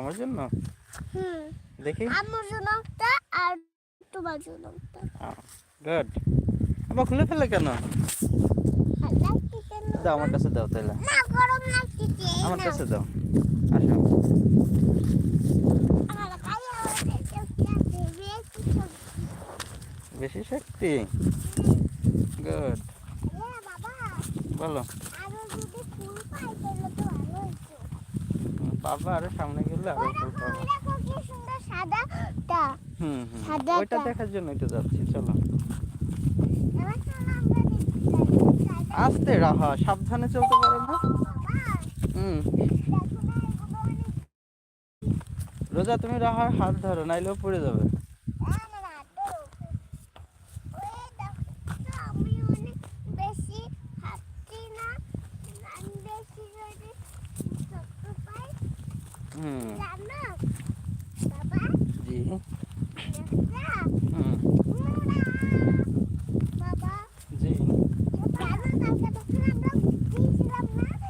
আমার জন্য? হুম। দেখি। আমার জন্য একটা আর তোমার জন্য একটা। গুড আবার খুলে ফেলে কেন? দাও আমার কাছে দাও তাহলে না গরম এই আমার কাছে দাও। আসো। বেশি শক্তি। গুড বলো আরও যদি ফুল পাই তাহলে তো ভালো হতো। হুম, পাবা আরও সামনে গেলে আরও ফুল পাবা সাদাটা। হুম হুম ওইটা দেখার জন্যই তো যাচ্ছি চলো। আস্তে রাহা সাবধানে চলতে পারো না? বাবা, হুম। দেখো না, এগুলো অনেক রোজা তুমি রাহার হাত ধরো নাইলেও পড়ে যাবে না, না, না, তো। ওই দেখো, তো আমি অনেক বেশি হাঁটছি না। আমি বেশি যদি শক্ত পাই, হুম জানো? বাবা, জি দেখলা? হুম উড়া! বাবা, জি জানো কালকে যখন আমরা গিয়েছিলাম না? হ্যাঁ আমি সুন্দর একটা ঘোড়া দেখছি। ছোট একটা ঘুরে দেখছ ঘোড়া দেখো। বাহ, আর পাড়েতে হেঁটে হেঁটে যাই।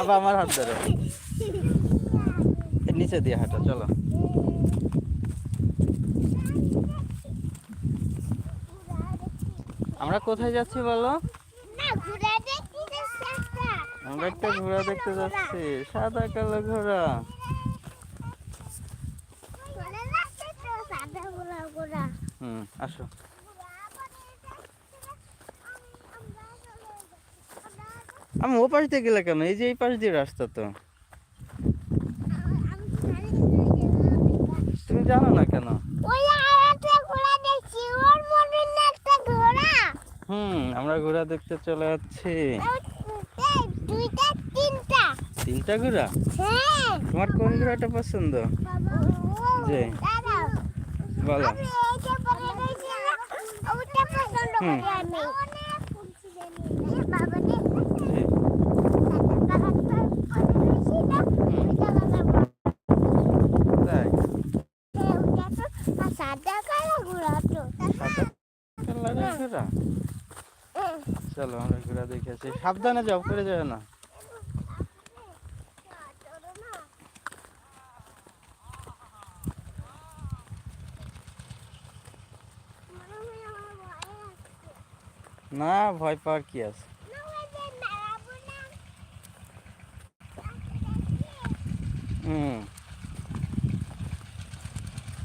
আবার আমার হাত ধরো। নিচে দিয়ে হাঁটো চলো। আমরা কোথায় যাচ্ছি বলো। আমরা। একটা ঘোড়া দেখতে যাচ্ছি। সাদা কালো ঘোড়া। হুম আসো। আমি ও পাশ দিয়ে গেলে কেন? এই যে এই পাশ দিয়ে রাস্তা তো। তুমি জানো না কেন? হুম আমরা ঘোড়া দেখতে চলে যাচ্ছি। তিনটা ঘোড়া? তোমার কোন ঘোড়াটা পছন্দ? যে? বলো। হুম। জি। তাই সাদা কালো ঘোড়া তো সাদা কালারের ঘোড়া চলো, আমরা ঘোড়া দেখেছি সাবধানে যাও, পড়ে যাবে না। না, ভয় পাওয়ার কি আছে? হুম।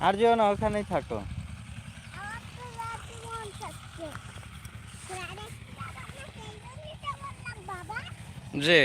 আর যেও না, ওখানেই থাকো। যে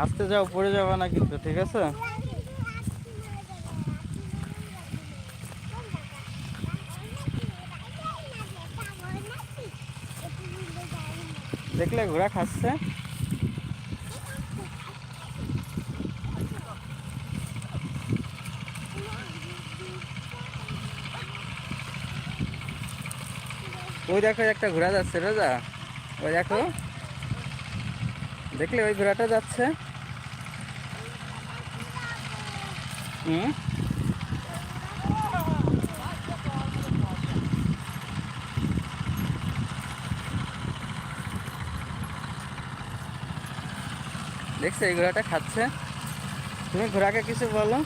আসতে যাও পড়ে যাবে না কিন্তু ঠিক আছে? দেখলে ঘোড়া খাচ্ছে। ওই দেখো একটা ঘোড়া যাচ্ছে রোজা। ওই দেখো। দেখলে ওই ঘোড়াটা যাচ্ছে। হুম? দেখছ এই ঘোড়াটা খাচ্ছে। তুমি ঘোড়াকে কিছু বলো।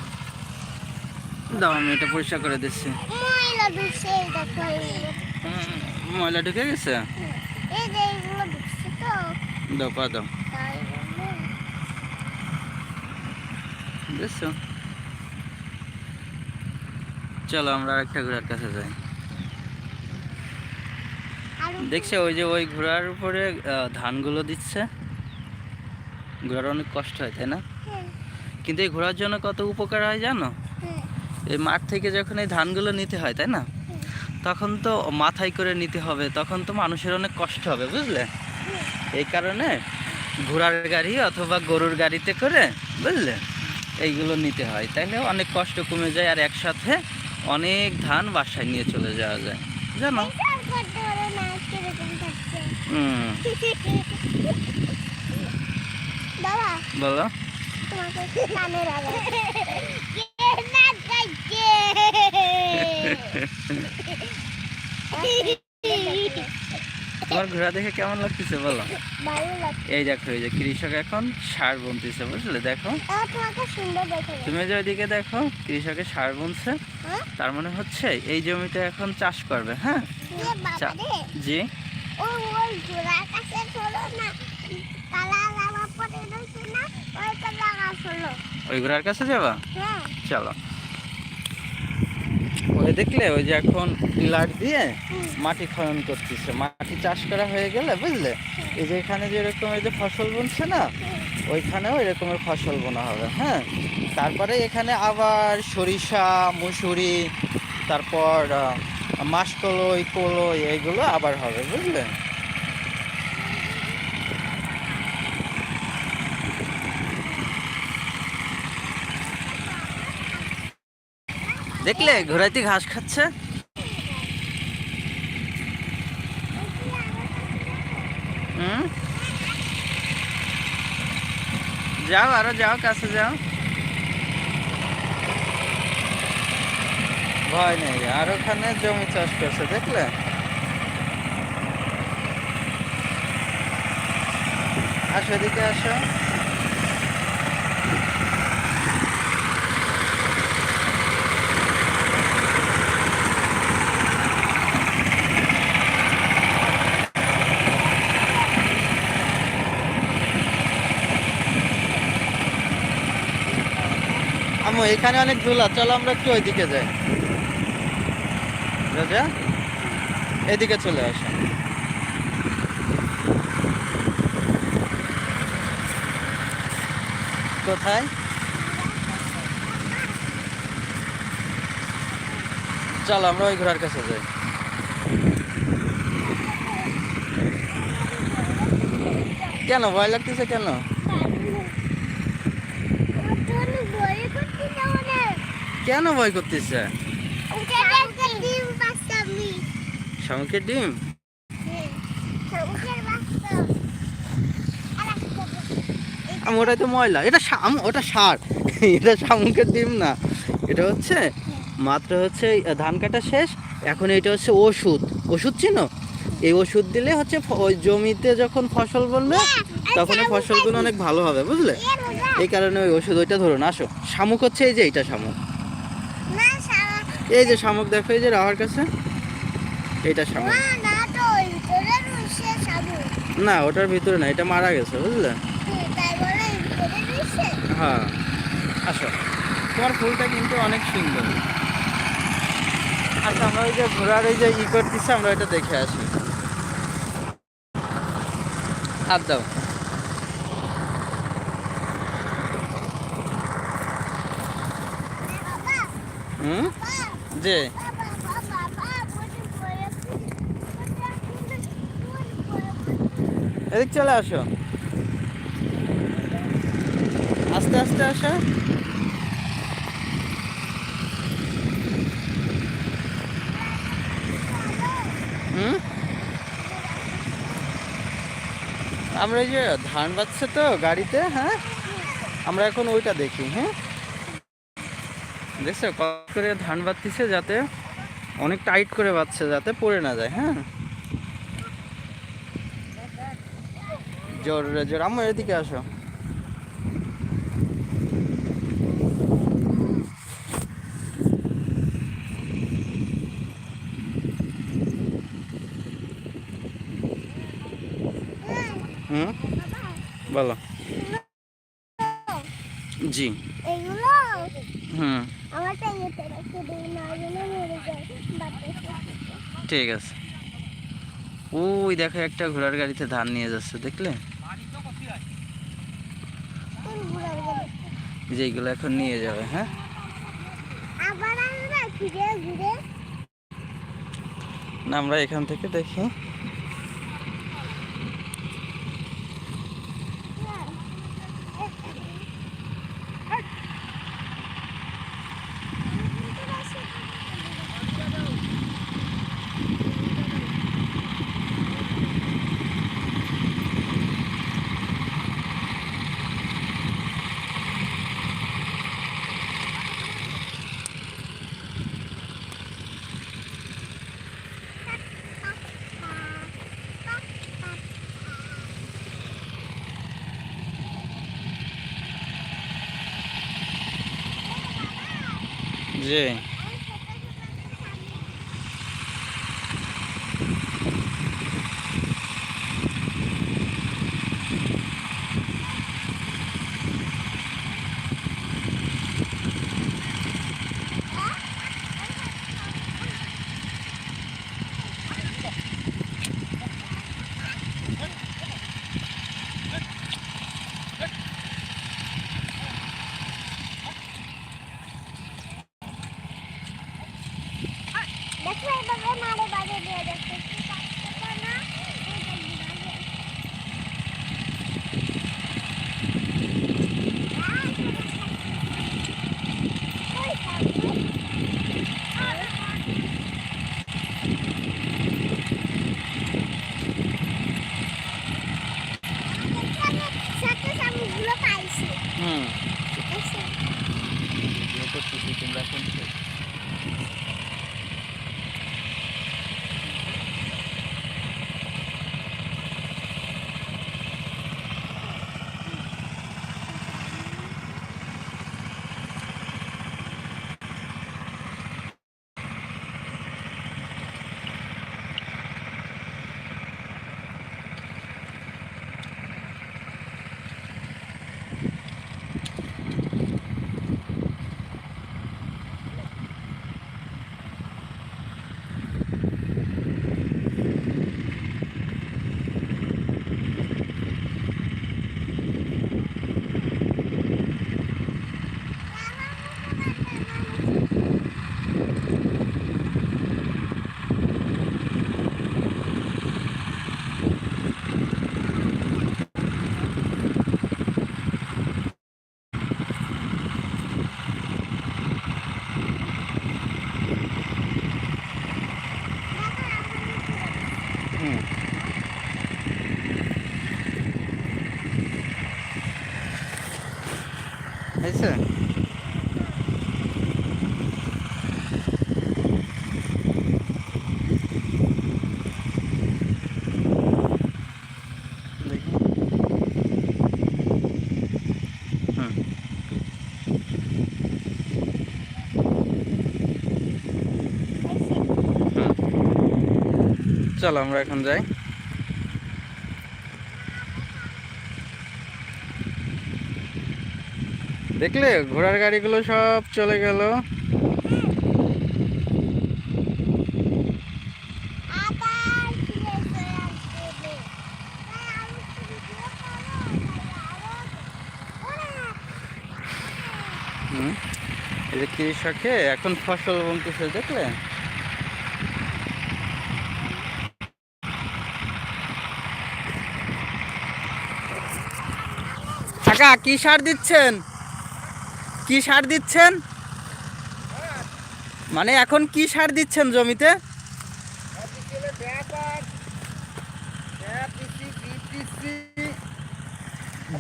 দাও আমি এটা পরিষ্কার করে দিচ্ছি। ময়লা ঢুকে গেছে? এই যে এইগুলো ঢুকছে তো। দাও পা দাও। তাই চলো আমরা আরেকটা ঘোড়ার কাছে যাই। দেখছে ওই যে ওই ঘোড়ার উপরে ধানগুলো দিচ্ছে। ঘোড়ার অনেক কষ্ট হয় তাই না? হ্যাঁ, কিন্তু এই ঘোড়ার জন্য কত উপকার হয় জানো? হ্যাঁ, এই মাঠ থেকে যখন এই ধানগুলো নিতে হয় তাই না? তখন তো মাথায় করে নিতে হবে তখন তো মানুষের অনেক কষ্ট হবে বুঝলে? এই কারণে ঘোড়ার গাড়ি অথবা গরুর গাড়িতে করে বুঝলে? এইগুলো নিতে হয় তাইলে অনেক কষ্ট কমে যায় আর একসাথে অনেক ধান বাসায় নিয়ে চলে যাওয়া যায় জানো? হুম। বাবা বলো তোমাকে কানে লাগাই কে না গাইছে তোমার ঘোড়া দেখে কেমন লাগতেছে বলো? এই দেখো এই যে কৃষক এখন সার বুনতেছে বুঝলে? দেখো। তুমি যে ওইদিকে দেখো কৃষকের সার বুনছে। হ্যাঁ? তার মানে হচ্ছে এই জমিতে এখন চাষ করবে হ্যাঁ? জি। ও ওই জোড়ার কাছে চলো না। ওই ঘোড়ার কাছে যাবা? চলো। ওই দেখলে, ওই যে এখন দিয়ে মাটি খনন করতেছে। মাটি চাষ করা হয়ে গেলে, বুঝলে? এই যে এখানে যে এরকম এই যে ফসল বুনছে না, ওইখানেও এরকমের ফসল বোনা হবে হ্যাঁ? তারপরে এখানে আবার সরিষা, মুসুরি, তারপর মাসকলই, কলই এইগুলো আবার হবে, বুঝলে? দেখলে ঘোড়াইতে ঘাস খাচ্ছে? যাও আরও যাও, কাছে যাও। ভয় নেই, আর ওখানে জমি চাষ করছে, দেখলে? আসো এদিকে আসো। এখানে অনেক ধুলা চলো আমরা একটু ওইদিকে যাই। রাজা? এদিকে চলে আসো। কোথায়? চলো, আমরা ওই ঘোড়ার কাছে যাই। কেন, ভয় লাগতেছে কেন তুমি বই করতে যাও না কেন ভয় করতেছে? ওকে ডিম আমি। শামুকের ডিম? শামুকের বাচ্চা আর আম ওটা তো ময়লা। এটা ওটা সার। এটা শামুকের ডিম না। এটা হচ্ছে মাত্র হচ্ছে ধান কাটা শেষ। এখন এটা হচ্ছে ওষুধ। ওষুধ চিনো? এই ওষুধ দিলে হচ্ছে ওই জমিতে যখন ফসল বলবে তখন ওই ফসলগুলো অনেক ভালো হবে বুঝলে? এই কারণে ওই ওষুধ ওইটা ধরুন। আসো। শামুক হচ্ছে এই যে এইটা শামুক। এই যে শামুক দেখো এই যে রাহার কাছে। এটা শামুক। না না তো ওই ভিতরে শামুক। না ওটার ভিতরে না এটা মারা গেছে বুঝলে? হ্যাঁ আসো। তোমার ফুলটা কিন্তু অনেক সুন্দর। আচ্ছা আমরা ওই যে ঘোড়ার ওই যে ই করতেছি আমরা ওইটা দেখে আসি। হাত দাও। হুম? বলে এদিক চলে আসো। আস্তে আস্তে আসো। হুম? আমরা যে ধান বাচ্ছে তো গাড়িতে হ্যাঁ? আমরা এখন ওইটা দেখি হ্যাঁ? দেখছ, কত করে ধান বাঁধতেছে যাতে অনেক টাইট করে বাঁধছে যাতে পড়ে না যায় হ্যাঁ? জোর জোর। আমার এদিকে আসো। হুম? বলো। জি। এগুলো হুম। ঠিক আছে। ওই দেখো একটা ঘোড়ার গাড়িতে ধান নিয়ে যাচ্ছে দেখলে? কোন ঘোড়ার গাড়ি? এই যে এইগুলো এখন নিয়ে যাবে হ্যাঁ আমরা এখান থেকে দেখি। যে চলো আমরা এখন যাই। দেখলে ঘোড়ার গাড়িগুলো সব চলে গেল। এই যে কৃষকে এখন ফসল বুনতেছে দেখলে? কাকা কি সার দিচ্ছেন? কি সার দিচ্ছেন? মানে এখন কি সার দিচ্ছেন জমিতে?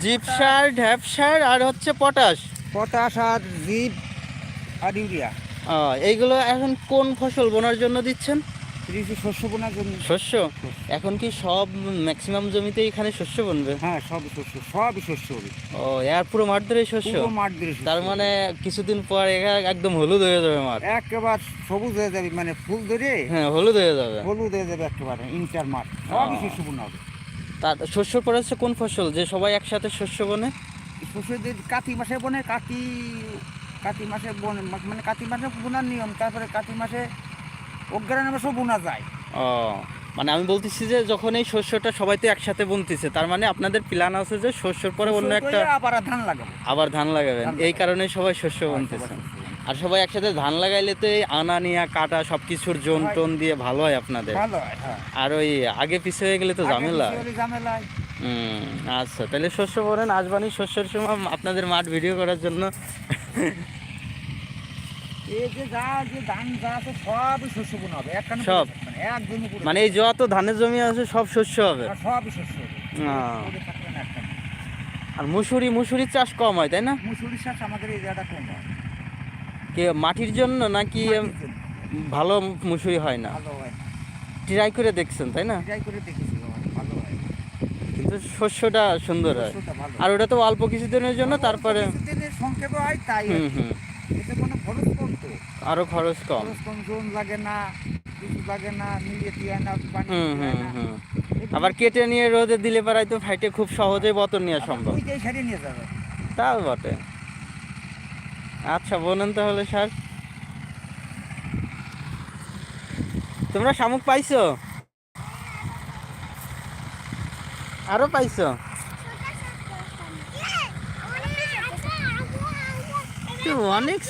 জিপ সার ঢ্যাপ সার আর হচ্ছে পটাশ। পটাশ আর জিপ আর ইউরিয়া। এইগুলো এখন কোন ফসল বোনার জন্য দিচ্ছেন? শস্য বোনার জন্য। শস্য? এখন কি সব ম্যাক্সিমাম জমিতে এখানে শস্য বনবে? হ্যাঁ সব শস্য সবই শস্য হবে। ও এর পুরো মাঠ ধরে শস্য? পুরো মাঠ দিয়ে তার মানে কিছুদিন পর একা একদম হলুদ হয়ে যাবে মাঠ? একেবারে সবুজ হয়ে যাবে মানে ফুল ধরে হ্যাঁ হলুদ হয়ে যাবে। হলুদ হয়ে যাবে একেবারে ইন্টার মাঠ। সবই শস্য বোনা হবে। তার শস্যর পরে হচ্ছে কোন ফসল? যে সবাই একসাথে শস্য বনে? শস্যদের কাতি মাসে বনে কাতি কাতি মাসে বনে মানে কাতি মাসে বোনার নিয়ম তারপরে কাতি মাসে অজ্ঞান মাসেও বোনা যায়। ও মানে আমি বলতেছি যে যখন এই শস্যটা সবাই তো একসাথে বুনতেছে তার মানে আপনাদের প্ল্যান আছে যে শস্যর পরে অন্য একটা আবার ধান লাগাবো। আবার ধান লাগাবেন। এই কারণে সবাই শস্য বুনতেছেন আর সবাই একসাথে ধান লাগাইলে তো এই আনা নিয়া কাটা সব কিছুর জোন টোন দিয়ে ভালো হয় আপনাদের। হয় আর ওই আগে পিছে হয়ে গেলে তো ঝামেলা। আচ্ছা তাহলে শস্য বলেন আসবানি শস্যের সময় আপনাদের মাঠ ভিডিও করার জন্য। এই যে যা যে ধান যা আছে সবই শস্য বোনা হবে। একখানে সব? একদমই মানে এই যত ধানের জমি আছে সব শস্য হবে। শস্য হবে। আর মুসুরি মুসুরির চাষ কম হয় তাই না? মুসুরির চাষ আমাদের এই জায়গাটা কম হয়। কে মাটির জন্য নাকি ভালো মুসুরি হয় না? ট্রাই করে দেখছেন তাই না? করে দেখেছি হয়। কিন্তু শস্যটা সুন্দর হয়। আর ওটা তো অল্প কিছুদিনের জন্য তারপরে সংক্ষেপে হয় তাই হুম হুম এতে কোনো খরচ কম তো আরও খরচ কম। খরচ কম জোন লাগে না কিছু লাগে না মিলিয়ে দিয়ে না পানি আবার কেটে নিয়ে রোদে দিলে পারাই তো ফাইটে খুব সহজে বতন নেওয়া সম্ভব। নিয়ে যাবে। তাও বটে। আচ্ছা বলেন তাহলে স্যার। তোমরা শামুক পাইছো? আরও পাইছো? অনেক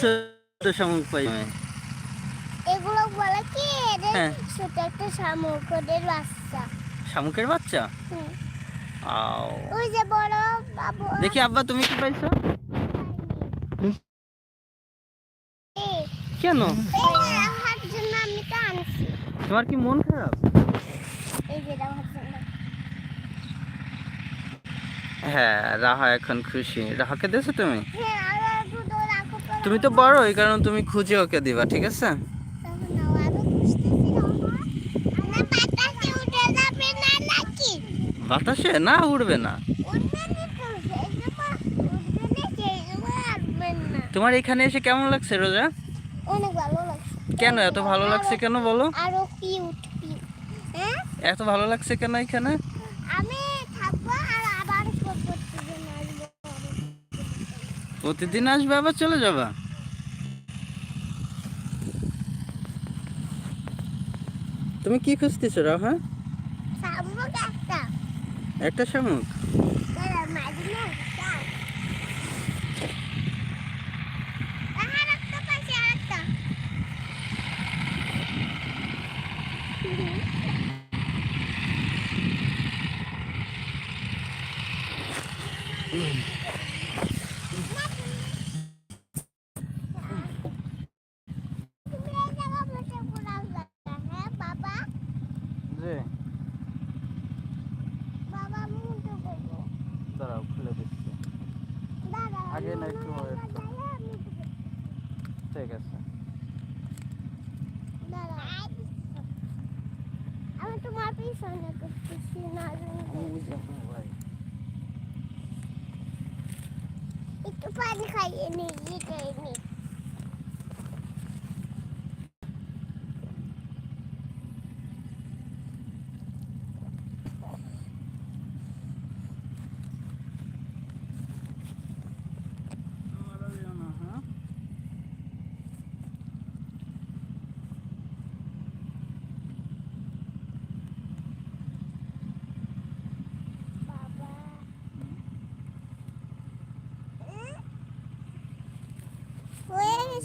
ছোট শামুক পাই। এগুলো বলে কি? এদের হ্যাঁ। ছোট একটা শামুক ওদের বাচ্চা। শামুকের বাচ্চা? আও। ওই যে বড় বাবু। দেখি আব্বা তুমি কি পাইছো? কেন? এই জন্য আমি তোমার কি মন খারাপ? হ্যাঁ রাহা এখন খুশি। রাহাকে দেছো তুমি? হ্যাঁ আরও একটু তো রাখো তো তুমি তো বড় এই কারণে তুমি খুঁজে ওকে দিবা ঠিক আছে? বাতাসে? না উড়বে না। তোমার এখানে এসে কেমন লাগছে রোজা? অনেক ভালো লাগছে কেন এত ভালো লাগছে কেন বলো? আরও কিউট কিউট হ্যাঁ? এত ভালো লাগছে কেন এখানে? আমি থাকব আর আবার প্রতিদিন আসব প্রতিদিন আসবে আবার চলে যাবা? তুমি কি খুঁজতেছো রাহা একটা। শামুক? করব। দাঁড়াও খুলে দিচ্ছি আগে না একটু আমি ঠিক আছে। আমি তোমার পিছনে করতেছি না একটু পানি খাইয়ে নি এটাই নি বাবা হয়ে গেছে বাবা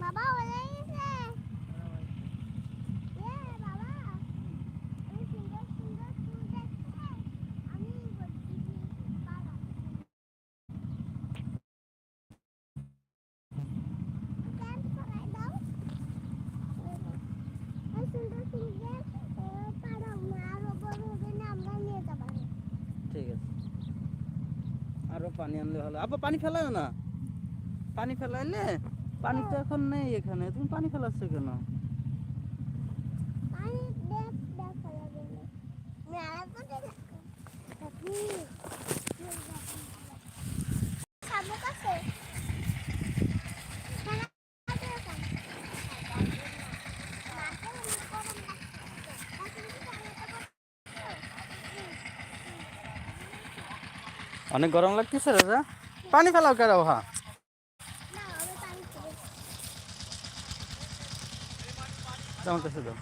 বাবা হয়ে গেছে এ বাবা আমি সুন্দর সুন্দর ফুল দেখতে আমি বলছি বাবা ক্যাম্প করাই দাও এই সুন্দর সুন্দর পাড়া আরও বড় হবে না আমরা নিয়ে যাব ঠিক আছে আরও পানি আনলে ভালো। আপা পানি ফেলায় না? পানি ফেলাইলে পানি তো এখন নেই এখানে। তুমি পানি ফেলাচ্ছ কেন? পানি দেখ দেখা যাবে না মেলা করে দেখো শামুক আছে খেলা আছে ওখানে। মাঠে অনেক বড় অনেক গরম লাগতেছে রাজা পানি ফেলাও কেন হা না আমি পানি খাব। আমার দাও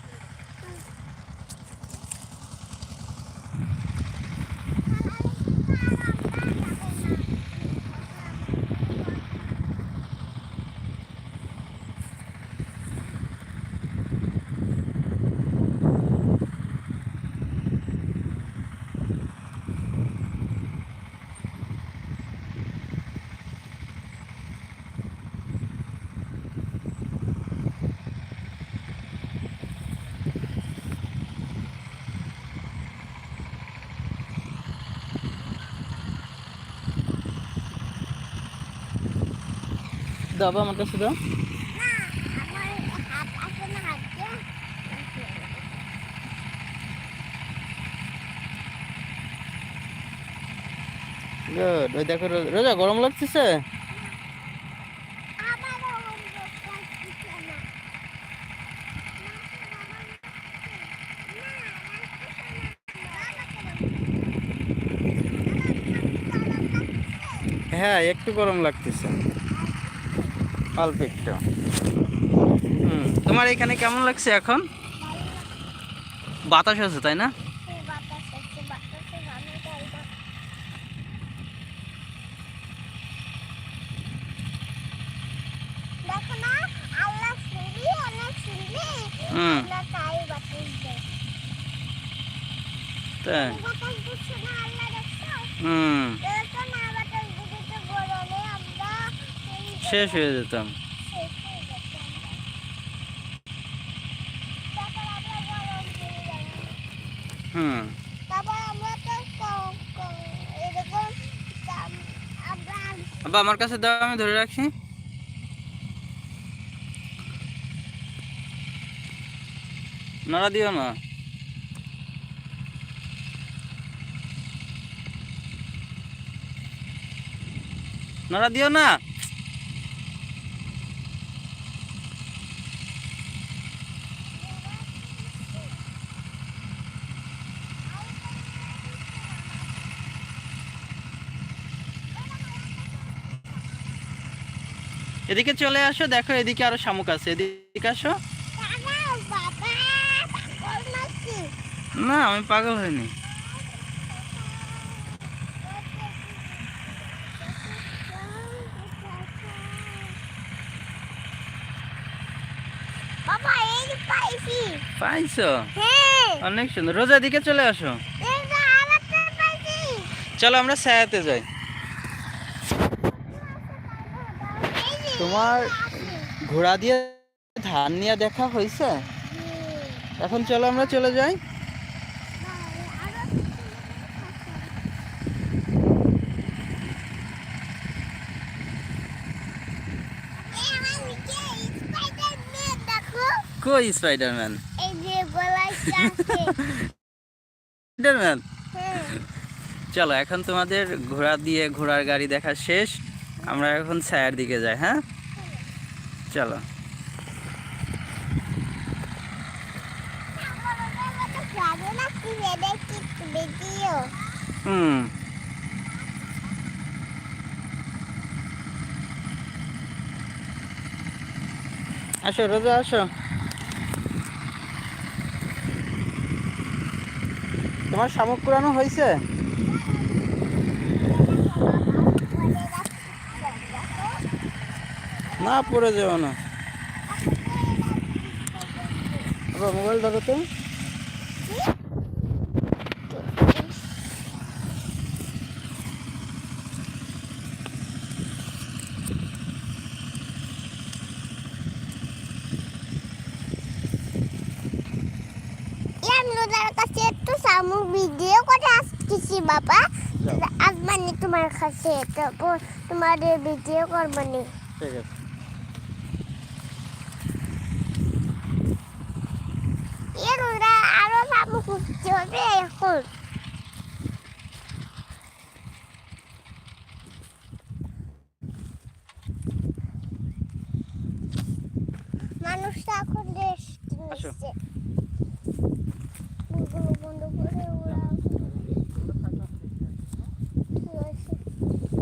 দাও বাবা, আমার কাছে দাও। দেখো রোজা গরম লাগতেছে? হ্যাঁ একটু গরম লাগতেছে। অল্প হুম তোমার এখানে কেমন লাগছে এখন? বাতাস আছে তাই না? এই শেষ হয়ে যেতাম। আব্বা, আমার কাছে দাও, আমি ধরে রাখি। নাড়া দিও না। নাড়া দিও না। এদিকে চলে আসো দেখো এদিকে আরও শামুক আছে। এদিকে আসো। না আমি পাগল হইনি। পাইছি। হ্যাঁ। অনেক সুন্দর। রোজা এদিকে চলে আসো। চলো আমরা ছায়াতে যাই এই যে তোমার ঘোড়া দিয়ে ধান নিয়ে দেখা হয়েছে? এখন চলো আমরা চলে যাই। কই স্পাইডারম্যান? স্পাইডারম্যান? হ্যাঁ। চলো এখন তোমাদের ঘোড়া দিয়ে ঘোড়ার গাড়ি দেখা শেষ। আমরা এখন ছায়ার দিকে যাই হ্যাঁ? চলো। হুম। আসো, রোজা, আসো। তোমার শামুক পুরানো হয়েছে না পড়ে যাও না। আবার মোবাইল ধরো তো। কাছে একটু সামুক ভিডিও করে আসতেছি বাবা। যাও। আসবানি তোমার কাছে তারপর তোমাদের ভিডিও করবানি ঠিক আছে এর ওরা আরও শামুক উঠতে এখন মানুষটা এখন রেস্ট। নিচ্ছে ওগুলো বন্ধ করে ওরা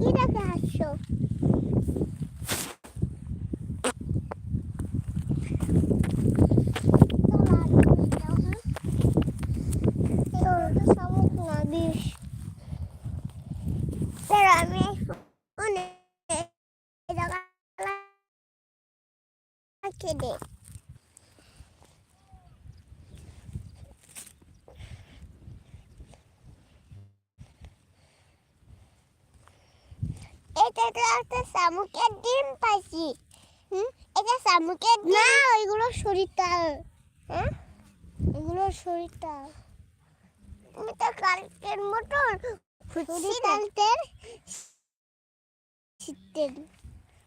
ঠিক আছে রেখে দে। এটা তো একটা শামুকের ডিম পাইছি। হুম? এটা শামুকের না ওইগুলো শরীরটাল হ্যাঁ? এগুলো শরীরটাল তুমি তো কালকের মতন শরীরটালতের শীতের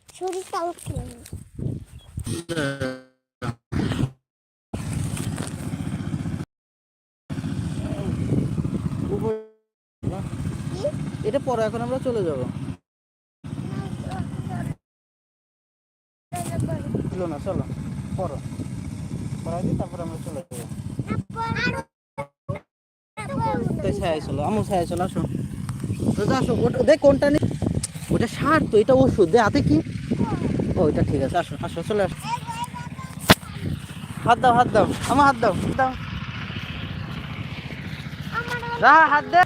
শরীরটাল খেলেন উপরে এটা পরে, এখন আমরা চলে যাব। ছিল না, চলো, পড়ো। পড়াই তারপর আমরা চলে যাব। ছায়া চলো আমার ছায়া চলো, আসো। আসো দেখ কোনটা নেই ওটা সার তো, এটা ওষুধ। দে, হাতে কি? ও, এটা ঠিক আছে। আসো আসো, চলে আসো। হাত দাও হাত দাও, আমার হাত দাও দাও। হাত দে।